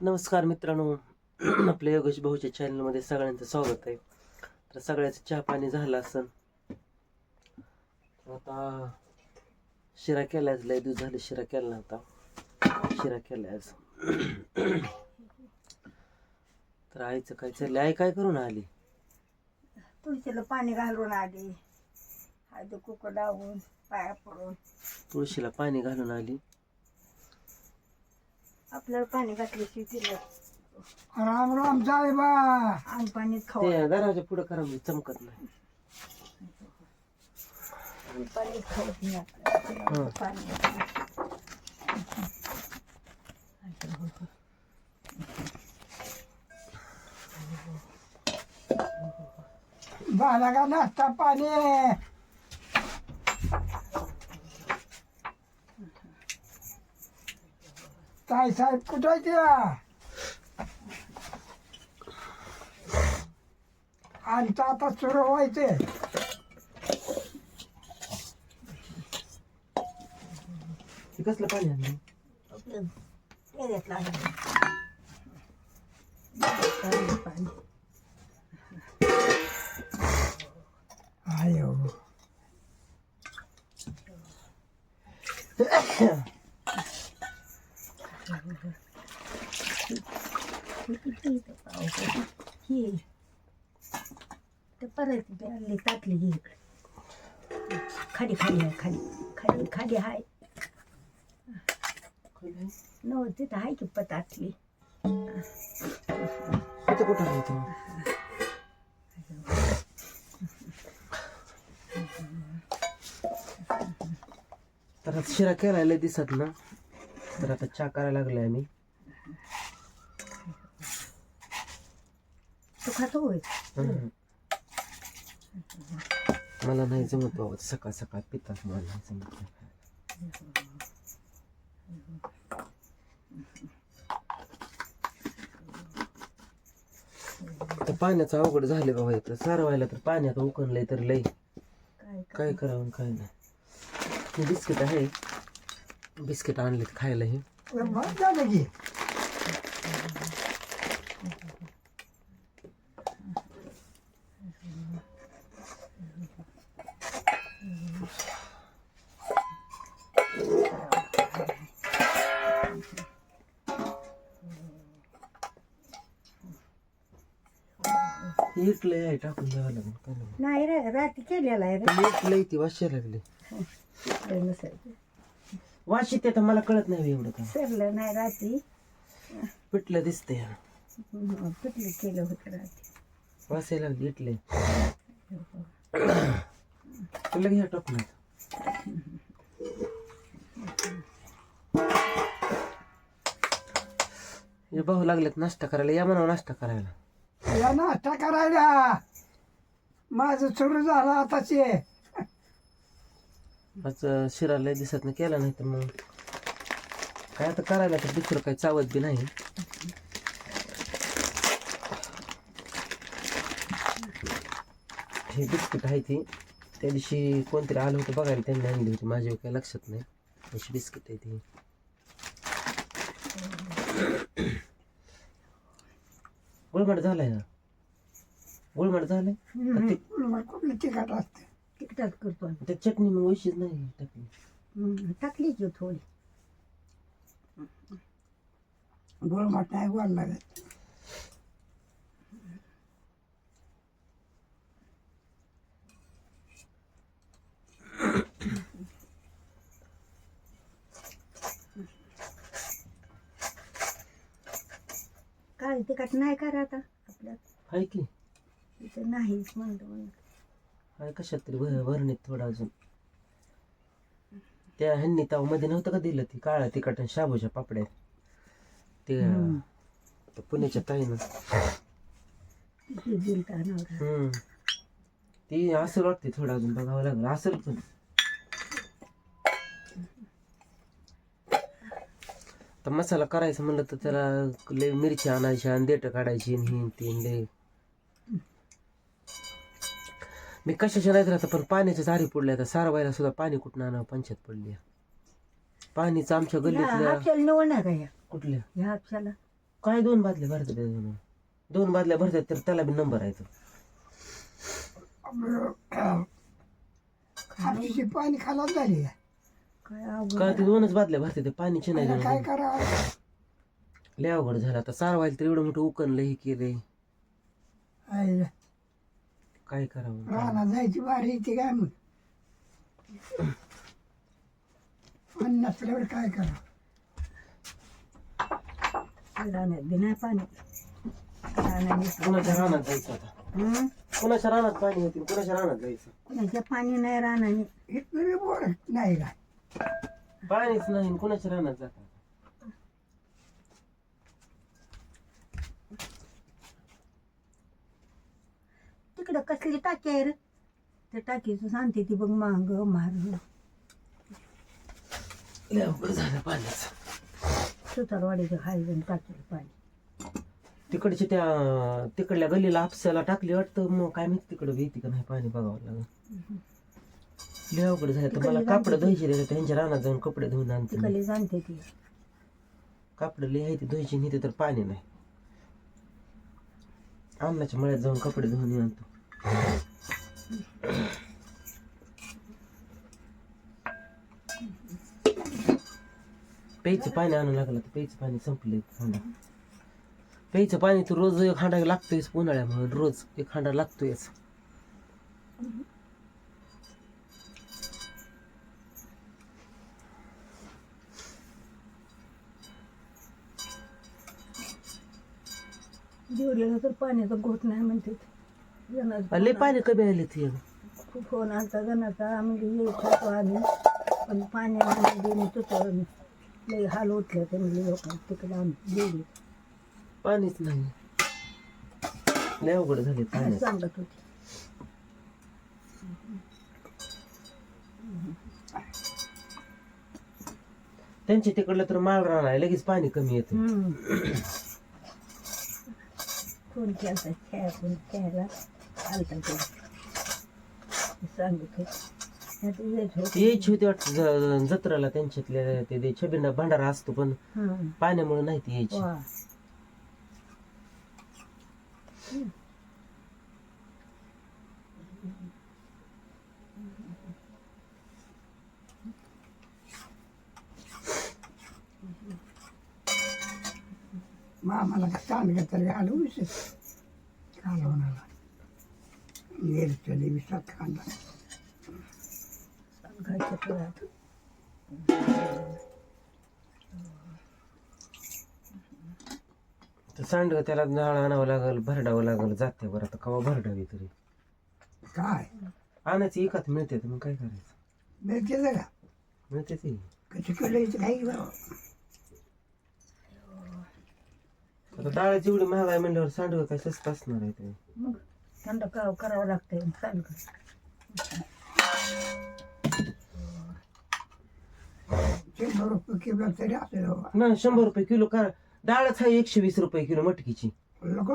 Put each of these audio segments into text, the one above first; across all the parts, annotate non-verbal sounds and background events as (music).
नमस्कार मित्रांनो (clears throat) आपल्या योगेश भाऊच्या चॅनलमध्ये सगळ्यांचं स्वागत आहे. तर सगळ्याचं चहा पाणी झालं तर आता शिरा केला आज लय दिवस झाले शिरा केला नव्हता. शिरा केला आज. (clears throat) तर आईचं काय चाललंय? आई काय करून आली? तुळशीला पाणी घालून आली. कुकं लावून पाया पडून. तुळशीला पाणी घालून आली? आपल्याला पाणी घातल्याशी तिला राम राम साहेबा आण पाणीच खाऊ. ते दरवाजा पुढं करा म्हणजे चमकत नाही. आण पाणीच खावत नाही आपल्याला. पाणी. झाला का नाश्ता पाणी? ताई साहेब कुठं आहे त्या? आमचं आता सुरू व्हायचे हे कसलं पाणी आणलं? आपलं पेऱ्यातलं आहे. पाणी पाणी आयो ही ते परत प्यारली ताटली घे इकडे. खाली खाली आहे खाली. खाली खाली आहे नव तिथं आहे की कुठं आहे इथं? तर आता शिरा केलाय दिसत ना तर आता चहा करायला लागलाय आम्ही. तू खातो होय हम्म. मला नाही जमत बाबा सकाळ सकाळ पितात मला नाही जमत. तर पाण्याचं अवघड झाले बाबा इथं. सारवायला तर पाण्यात उकणलंय तर लय. काय काय करावं काय नाही. हे बिस्किट आहे. बिस्किट आणलेत खायला हे. झालं की. हे इटलंय आहे टाकून द्यावं लागेल काय नाही. नाही रे रात्री केलेला आहे रे. इटलंय ती वाशी लागली. सरलं नसेल वाशी ते तर मला कळत नाही एवढं काय. सरलं नाही रात्री. पिटलं दिसतंय हं, पिठलं केलं होतं रात्री. वासायला लागली इटले. तुला घ्या टाकून हे भाऊ लागलेत नाश्ता करायला. या म्हणा नाश्ता करायला. या नाश्ता करायला. माझं सुरू झालं आताचे. आज अं, दिसत नाही केला नाही तर मग. काय आता करायला तर दुसरं काही चावत बी नाही. हे बिस्किट आहे ती. त्या दिवशी कोणतरी आलं होतं बघायला त्यांनी आणली होती. माझ्या काही लक्षात नाही. अशी बिस्किट आहे ती. गुळमट झालाय ना? गुळमट झालाय? मग कुठलं तिखट असते? तिकटात करतो आम्ही. चटणी मग वैशीच नाही टाकली. हं, टाकली की थोडी. गोळमट नाही गोड लागत काय तिकट नाही करा आता आपल्यात? आहे की. इथं नाहीच म्हणतो म्हणून. आहे कशात तरी भर भरणीत थोडं अजून. त्या ह्यांनी तवा मध्ये नव्हतं का दिलं ती काळा तिखट आणि शाबूच्या पापड्या? ते. त्या पुण्याच्या ताईनं. बिल का नवरा. हम्म. ती असं वाटते थोडं अजून बघावं लागलं. असेल पण. तर मसाला करायचा म्हणलं तर त्याला लय मिरची आणायची आणि देठ काढायची आणि ही ती लय. मी कशाच्या नाही राहता पण पाण्याच्या झारी पडल्या आता. सारवायला सुद्धा पाणी कुठं आणावं? पंचायत पडली पाणीच आमच्या गल्लीतल्या का ह्या कुठल्या ह्या काय दोन बादल्या भरतात? त्याच्यानं? दोन. बादल्या भरतात तर त्याला बी नंबर आहे तो. हापशीची पाणी खालाच झाली आहे. काय अवघड ते दोनच बादल्या भरतात ते पाणीचे नाही आता काय. करावं लय अवघड झालं आता. सारवायला तर एवढं मोठं उकनलं हे केलंय. आईला. काय करावं? रानात जायची बारी येते काय मग आणि नसल्यावर काय करावं राहण्यात बी नाही पाणी. राहण्याने कुणाच्या रानात जायचं आता? हं? कुणाच्या रानात पाणी होतील कुणाच्या रानात जायचं? कुणाच्या पाणी नाही राहण्याने इथलं बी बोर नाही काय पाणीच नाही कुणाच्या रानात जातात तिकडं कसली टाकी आहे रे? त्या टाकीचं सांगते ती बघ मांग मार लय अवघड झालं पाण्याचं. सुतारवाडीचं हायवेन टाकेल पाणी. तिकडच्या त्या तिकडल्या गल्लीला आपसाला टाकली वाटतं. मग काय माहिती तिकडं भीती का नाही पाणी बघावं लागलं. झालं. तर मला कापड धुवायचे रे त्यांच्या रानात जाऊन कपडे धुवून आणते मी. तिकडली जाणते ती. कापड ती धुवायची नाही तर पाणी नाही. अन्नाच्या मळ्यात जाऊन कपडे धुवून येऊन आणतो. प्यायचं पाणी आणू लागलं तर प्यायचं पाणी संपले हांडा. प्यायचं पाणी तर रोज एक हांडा लागतोयच उन्हाळ्यामुळे. रोज एक हांडा लागतोयच. जेवढ्याला तर पाण्याचा घोट नाही म्हणते जणाचा लय पाणी कमी आले ते. खूप फोन आलता जणाचा म्हणजे येत होतो आम्ही. पण पाण्यामध्ये मी तुझं लई हाल उठले ते म्हणजे लोक तिकडे आम्ही गेली पाणीच नाही. लय अवघड झाले पाणी सांगत होती. त्यांच्या तिकडलं तर माळ राहणार लगेच पाणी कमी येतं. फोन केला खेळा फोन खेळायला आलता तो सांगत होती वाटतं ज- जत्रेला त्यांच्यातल्या ते ते छबिना भंडारा असतो पण हं. पाण्यामुळे नाही ती यायची वा मामाला सांडलं तरी आलं विशेष कालवणाला मिरच्या विसात कांदा तर सांडग त्याला नाळ आणावं लागल भरडावं लागल जाते बरं आता कवा भरडावी तरी काय आणायची एकात मिळते तर मग काय करायचं मिरच्याचं का मिळते ते कशी किलो यायचं काही बरं आता डाळाची एवढी महाग आहे म्हणल्यावर सांडग काय स्वस्त असणार आहे ते. मग थंड करावं करावं लागतंय सांग शंभर रुपये किलो तरी ना शंभर रुपये किलो का डाळच आहे एकशे वीस रुपये किलो मटकीची. लोक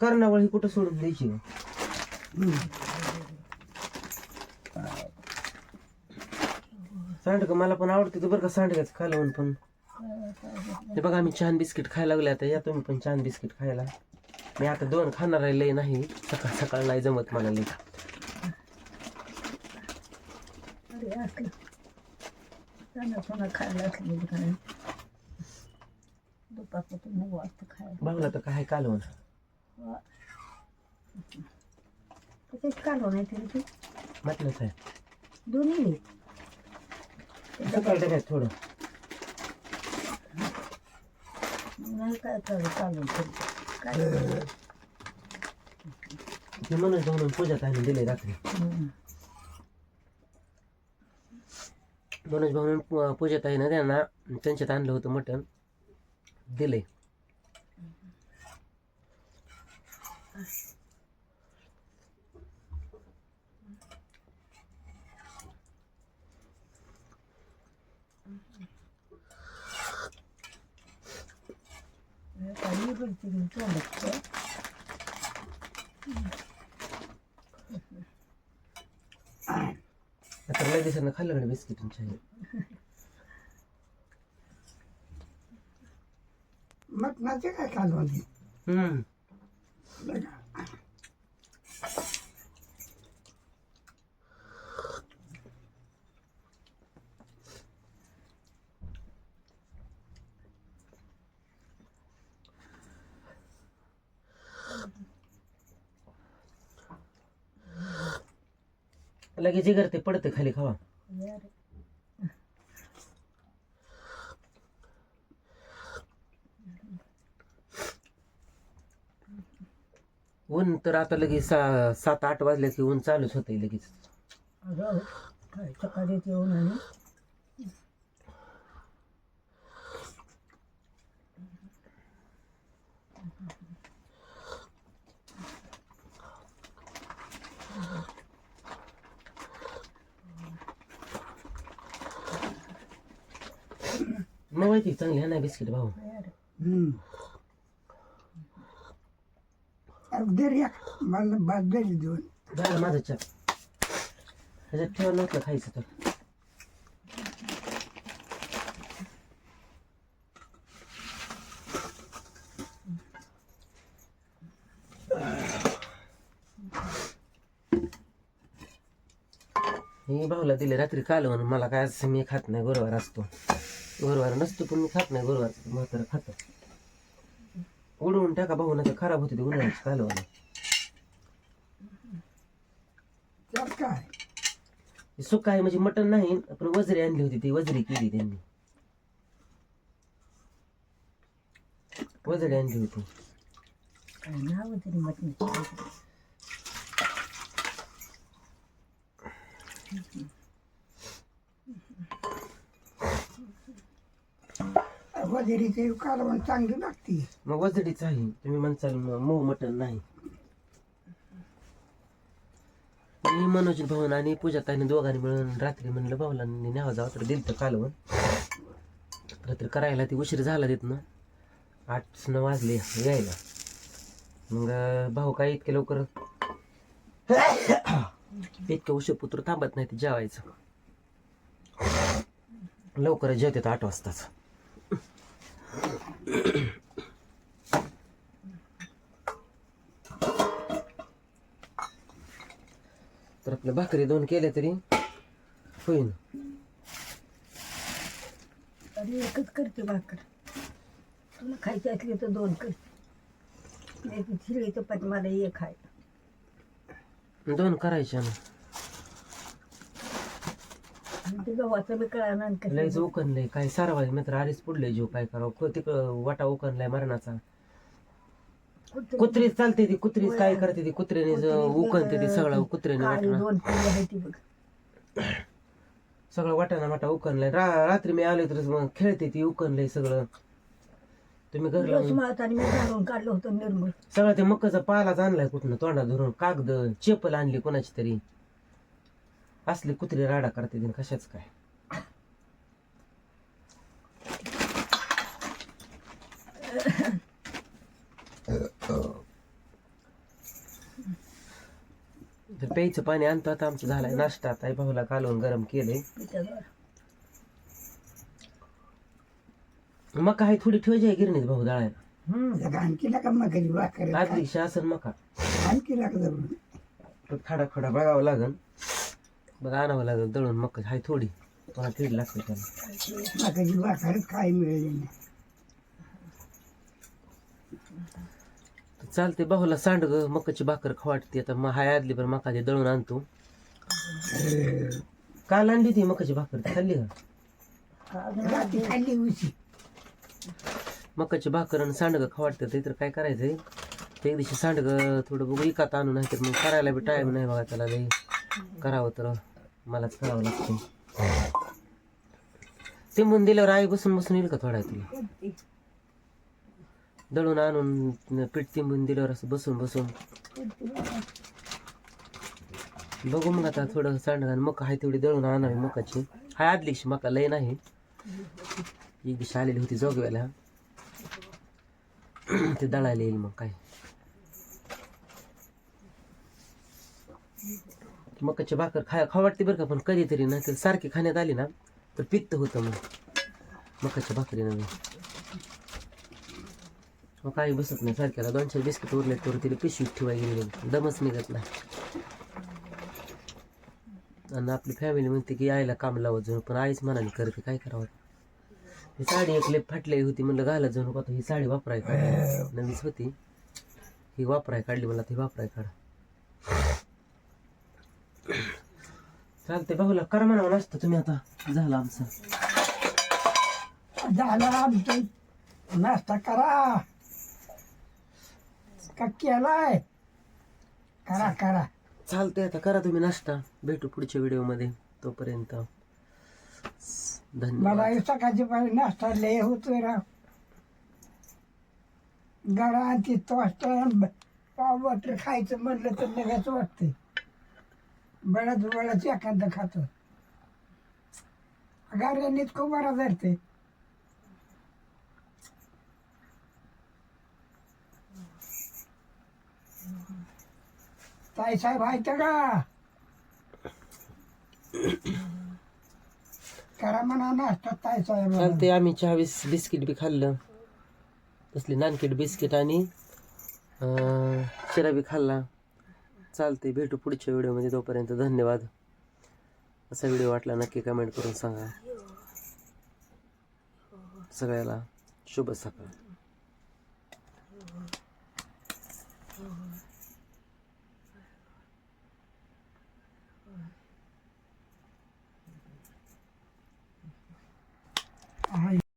कर्णावळ ही कुठं सोडून द्यायची? का? सांडगं मला पण आवडते तर बरं का सांडग्याचं कालवण पण. हे बघा आम्ही छान बिस्किट खायला लागले आता. या तुम्ही पण छान बिस्किट खायला. मी आता दोन खाणार आहे लय नाही. सकाळ सकाळ नाही जमत मला लय. खायला बघला तर काय कालवण तरी म्हटलंच आहे दोन्ही. लई. सकाळ थोडं? नाही काय चालू काय ते मनोज म्हणून पूजात आहे दिले रात्री हम्म. मनोज भाऊन पूजात ना त्यांना त्यांच्यात आणलं होतं मटण दिले काही बोलते मी तोंडात. आता लय दिवसानं खाल्लं कडे बिस्किट मटणाचे काय कालवण आहे? हम्म लगेच जे करते पडते खाली खावा. ऊन तर आता लगेच सा सात आठ वाजले की ऊन चालूच होते लगेच. सकाळी येऊन आणि मग माहिती चांगली आहे ना बिस्किट भाऊ हम्म. अरे दे रे एक. मला बाद दे दोन झालं माझं चहा ह्याच्यात ठेवलं नव्हतं खायचं तर मी भाऊला दिले रात्री काल म्हणून मला काय असं मी खात नाही गुरुवार असतो गुरुवार नसतो पण मी खात नाही गुरुवार. म्हातारा खातो. उडवून टाका भाऊ नाही खराब होते ते उन्हाळ्याची कालवण. त्यात काय? सुका आहे म्हणजे मटण नाही पण वजरी आणली होती ती वजरी केली त्यांनी. वजरी आणली होती. काय नाव तरी मटणाची वजिरीचे कालवण चांगली लागते. मग वजडीच आहे. तुम्ही म्हणसाल म- मऊ मटण नाही. मी मनोज भवन आणि पूजा ताईने दोघांनी मिळून रात्री म्हणलं भाऊला न्यावा जावं तर दिलं कालवण. रात्री करायला ती उशीर झाला तिथनं आठ नऊ वाजले यायला. मग अं, भाऊ काय इतके लवकर? इतके उशीर पुत्र थांबत नाही ते जेवायचं. लवकर जेवतात आठ वाजताच. तर आपल्या भाकरी दोन केल्या तरी होईन. अरे एकच करते भाकर. तुला खायची असली तर दोन कर नाही ती शिळी चपाती मला एक आहे. दोन करायच्या ना. आणि बी. कळा लयच उकनलंय काय सारवाय मित्र आधीच पुढले जीव काय करावं. तिकडं वाटा उकनलाय मरणाचा. कुत्री. चालते ती कुत्री काय करते ती? कुत्र्याने ज- उकनते ती सगळं कुत्र्याने वाटणं. दोन पिल्ले आहे ती बघ. सगळं वाटाणा वाटा उकनलाय रा- रात्री मी आले तर मग खेळते ती उकनलंय सगळं. तुम्ही घर मी काढलं होतं निर्मळ. सगळं ते मक्काचा पालाच आणलाय कुठनं तोंडा धरून. कागद चेपल आणली कोणाची तरी. असली कुत्री राडा करते ती कशाच काय? तर प्यायचं पाणी आणतो आता आमचं झालंय नाश्ता. आता आई भाऊला कालवून गरम पिठावर मका आहे थोडी ठेवायची गिरणीत भाऊ दळायला. मग भाकर. आदली शासन मका. तो खडा खडा बघावं लागन. बघा आणावं लागेल दळून मका हाय थोडी. मला तीड लागते त्याला. भाकर काय मिळेल? नाही तर चालते भाऊला सांड ग. मकाची भाकर खवाटते आता मग हाय आदली पण मका दळून आणतो. काल आणली ती मकाची भाकर? ती खाल्ली का? अजून रात्री खाल्ली उशी. मकाची भाकर आणि सांडगं खवाटतं ते तर काय करायचंय? ते एक दिवशी सांडगं थोडं बघू. इकात आणू नाही तर मग करायला बी टाईम नाही बघा त्याला लई. करावं तर. मलाच करावं लागतं म्हणून दिल्यावर आई बसून बसून येईल का थोडा तुला? दळून आणून पीठ तिंबून दिल्यावर असं बसून बसून. बघू मग आता थोडं सांडगं आणि मका आहे तेवढी दळून आणावी मकाची. हाय आदली दिवशी मका लय नाही. एक दिवशी आलेली होती जोगव्याला. ते दळायला येईल मग काय. मकाची भाकर खा खावाटते बरं का पण कधीतरी ना तर सारखी खाण्यात आली ना तर पित्त होतं मग मकाच्या भाकरीनं मग काही बसत नाही सारख्याला. दोन चार बिस्किट उरले तर तिला पिशवीत ठेवाय गेली दमच निघत नाही. आणि आपली फॅमिली म्हणते की आईला काम लावत जाऊ पण आईच म्हणाली करते काय करावं? ही साडी एक लेप फाटली होती म्हणलं घालत जाऊ नको ही साडी वापराय काढली नवीच होती. ही वापराय काढली मला ती वापराय काढ. चालते भाऊला करा म्हणावं नसतं तुम्ही आता. झालं आमचं. झालं आमचं. नाश्ता करा. का केलाय? करा करा. चालतंय आता करा तुम्ही नाश्ता. भेटू पुढच्या व्हिडिओमध्ये तोपर्यंत. मला धन्यवाद सकाळची पाणी नाश्ता लय होतोय राव. आणि ती टोस्ट पाव बटर खायचं म्हणलं तर लगेच वाटते बळच बळच एखादं खातो. गाड्यानीच खूप बरा धरते. ताई साहेब आहेत का? करा म्हणा नाश्ता ताई साहेब. चालते आम्ही चहा बिस बिस्किट बी खाल्लं. तसली नानकेट बिस्किट आणि अं, शिरा बी खाल्ला. चालते भेटू पुढच्या व्हिडिओमध्ये तोपर्यंत धन्यवाद. असा व्हिडिओ वाटला नक्की कमेंट करून सांगा. सगळ्याला शुभ सकाळ.